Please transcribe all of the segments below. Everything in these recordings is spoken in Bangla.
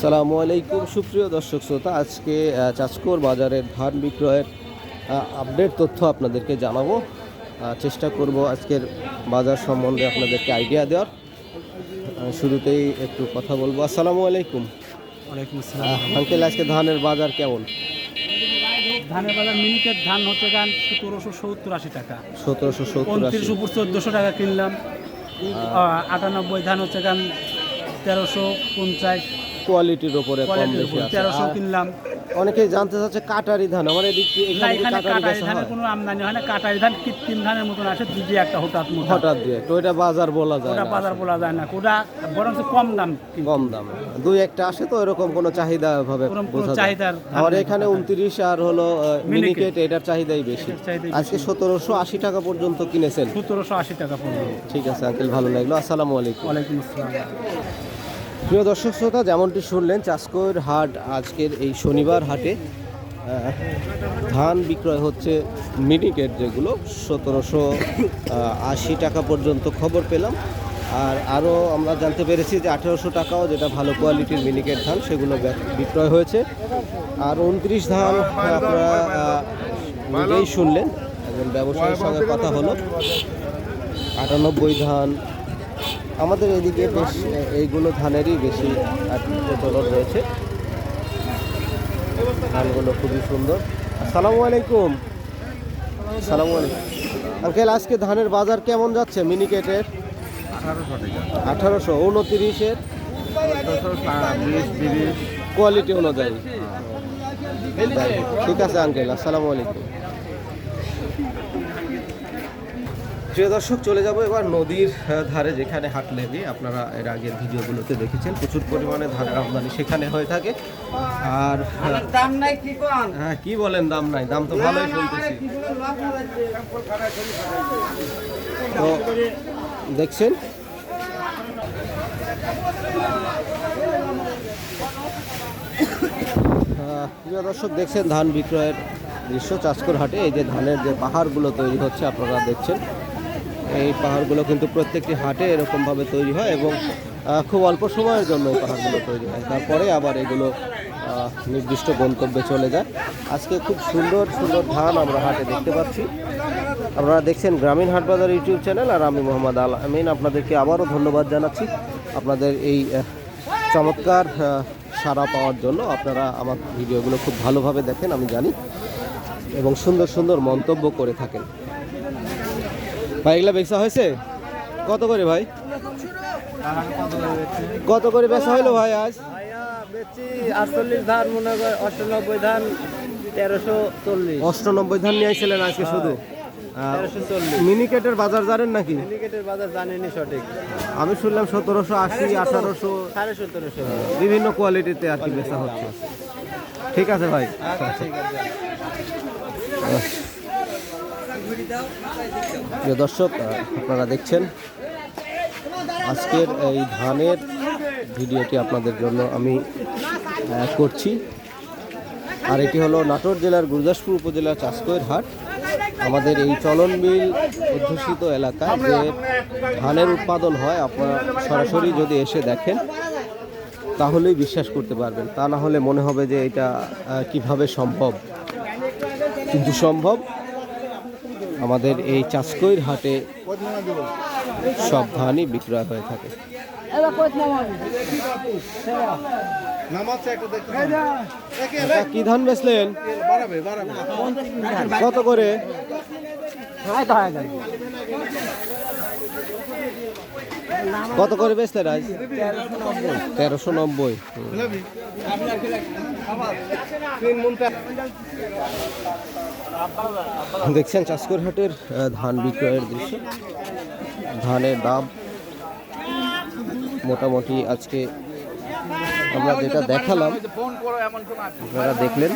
সালামু আলাইকুম সুপ্রিয় দর্শক শ্রোতা। আজকে চাঁচকোর বাজারের ধান বিক্রয়ের আপডেট তথ্য আপনাদেরকে জানাব। চেষ্টা করব আজকের বাজার সম্বন্ধে আপনাদেরকে আইডিয়া দেওয়ার। শুরুতেই একটু কথা বলব। আসসালামু আলাইকুম। আঙ্কেল আজকে ধানের বাজার কেমন? ধানের বাজার মিনিটের ধান হচ্ছে গান সতেরোশো সত্তর আশি টাকা। সতেরোশো সত্তর চোদ্দোশো টাকা কিনলাম। আটানব্বই ধান হচ্ছে গান তেরোশো পঞ্চাশ কোয়ালিটির ওপরে কম বেশি আছে। তেরোশো কিনলাম। অনেকেই জানতে চাচ্ছে কাটারি ধান আমার এদিক এখানে কাটারি ধানের কোনো আমদানি হয় না কাটারি ধান কৃত্রিম ধানের মতন আসে দুই একটা হঠাৎ হঠাৎ দিয়ে তো এটা বাজার বলা যায় ওটা বাজার বলা যায় না ওটা বরঞ্চ কম দাম কম দাম। দুই একটা আসে তো এরকম কোনো চাহিদা ভাবে। চাহিদার আমার এখানে উনত্রিশ আর হলো মিনিকেট এটার চাহিদাই বেশি। আজকে সতেরোশো আশি টাকা পর্যন্ত কিনেছেন। সতেরোশো আশি টাকা পড়বে ঠিক আছে আঙ্কেল ভালো লাগল। আসসালামু আলাইকুম। ওয়ালাইকুম আসসালাম। প্রিয় দর্শক শ্রোতা, যেমনটি শুনলেন চাষকোর হাট আজকের এই শনিবার হাটে ধান বিক্রয় হচ্ছে মিনিকেট যেগুলো। সতেরোশো আশি টাকা পর্যন্ত খবর পেলাম। আর আরও আমরা জানতে পেরেছি যে আঠেরোশো টাকাও যেটা ভালো কোয়ালিটির মিনিকেট ধান, সেগুলো বিক্রয় হয়েছে। আর উনত্রিশ ধান আপনারা নিজেই শুনলেন। একজন ব্যবসায়ীর সঙ্গে কথা হলো। আটানব্বই ধান আমাদের এদিকে বেশ এইগুলো ধানেরই বেশি আর কি প্রচলন রয়েছে। ধানগুলো খুবই সুন্দর। আসসালামু আলাইকুম। সালামু আলাইকুম। আঙ্কেল আজকে ধানের বাজার কেমন যাচ্ছে মিনিকেটের আঠারোশো উনত্রিশের? কোয়ালিটি অনুযায়ী। ঠিক আছে আঙ্কেল আসসালামু আলাইকুম। প্রিয় দর্শক চলে যাব এবার নদীর ধারে যেখানে হাট লেগে আপনারা এর আগের ভিডিওগুলোতে দেখেছেন প্রচুর পরিমাণে ধানের আমদানি সেখানে হয়ে থাকে। আর দাম নাই কি কোন? হ্যাঁ কি বলেন দাম নাই? দাম তো ভালোই শুনতেছি তো দেখছেন? প্রিয় দর্শক দেখছেন ধান বিক্রয়ের দৃশ্য চাষকর হাটে এই যে ধানের যে পাহাড়গুলো তৈরি হচ্ছে আপনারা দেখছেন। এই পাহাড়গুলো কিন্তু প্রত্যেকটি হাটে এরকমভাবে তৈরি হয় এবং খুব অল্প সময়ের জন্য এই পাহাড়গুলো তৈরি হয়। তারপরে আবার এগুলো নির্দিষ্ট গন্তব্যে চলে যায়। আজকে খুব সুন্দর সুন্দর ধান আমরা হাটে দেখতে পাচ্ছি। আপনারা দেখছেন গ্রামীণ হাটবাজার ইউটিউব চ্যানেল আর আমি মোহাম্মদ আল আমিন। আপনাদেরকে আবারও ধন্যবাদ জানাচ্ছি। আপনাদের এই চমৎকার সাড়া পাওয়ার জন্য আপনারা আমার ভিডিওগুলো খুব ভালোভাবে দেখেন, আমি জানি। এবং সুন্দর সুন্দর মন্তব্য করে থাকেন। ভাই এগুলা বেচা হয়েছে? কত করে ভাই? কত করে বেচা হইল ভাই আজ? আটচল্লিশ ধান মনে কর অষ্টানব্বই ধান তেরোশো চল্লিশ। অষ্টানব্বই ধান নিয়ে আইছিলেন আজকে শুধু? মিনিকেটের বাজার জানেন নাকি? বাজার জানেনি সঠিক। আমি শুনলাম সতেরোশো আশি আঠারোশো। সাড়ে সতেরোশো। বিভিন্ন কোয়ালিটিতে আর কি বেচা হচ্ছে। ঠিক আছে ভাই। আচ্ছা ঠিক আছে। প্রিয় দর্শক আপনারা দেখছেন আজকের এই ধানের ভিডিওটি আপনাদের জন্য আমি করছি। আর এটি হলো নাটোর জেলার গুরদাসপুর উপজেলার চাষকয়ের হাট। আমাদের এই চলন চলনবিল অধ্যুষিত এলাকায় যে ধানের উৎপাদন হয়, আপনারা সরাসরি যদি এসে দেখেন, তাহলেই বিশ্বাস করতে পারবেন। তা না হলে মনে হবে যে এটা কীভাবে সম্ভব। কিন্তু সম্ভব আমাদের এই চাষকইর হাটে সব ধানই বিক্রয় হয়ে থাকে। কি ধান বেচলেন? কত করে? কত করে বেচলেন আজ তেরোশো নব্বই। দেখছেন চাষকর হাটের ধান বিক্রয়ের দৃশ্য। ধানের দাম মোটামুটি আজকে আমরা যেটা দেখালাম, আপনারা দেখলেন।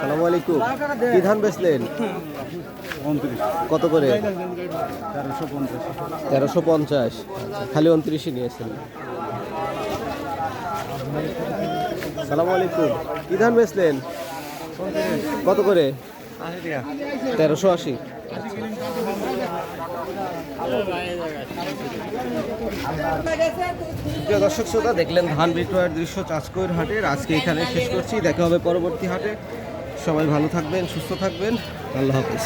সালামু আলাইকুম। কি ধান বেচলেন? কত করে? তেরোশো পঞ্চাশ। খালি উনত্রিশে নিয়েছেন। সালামু আলাইকুম। কি ধান বেচলেন? কত করে? তেরোশো আশি। দর্শক শ্রোতা, দেখলেন ধান বিক্রয়ের দৃশ্য চাঁচকৈর হাটের আজকে এখানে শেষ করছি। দেখা হবে পরবর্তী হাটে। সবাই ভালো থাকবেন, সুস্থ থাকবেন। আল্লাহ হাফিজ।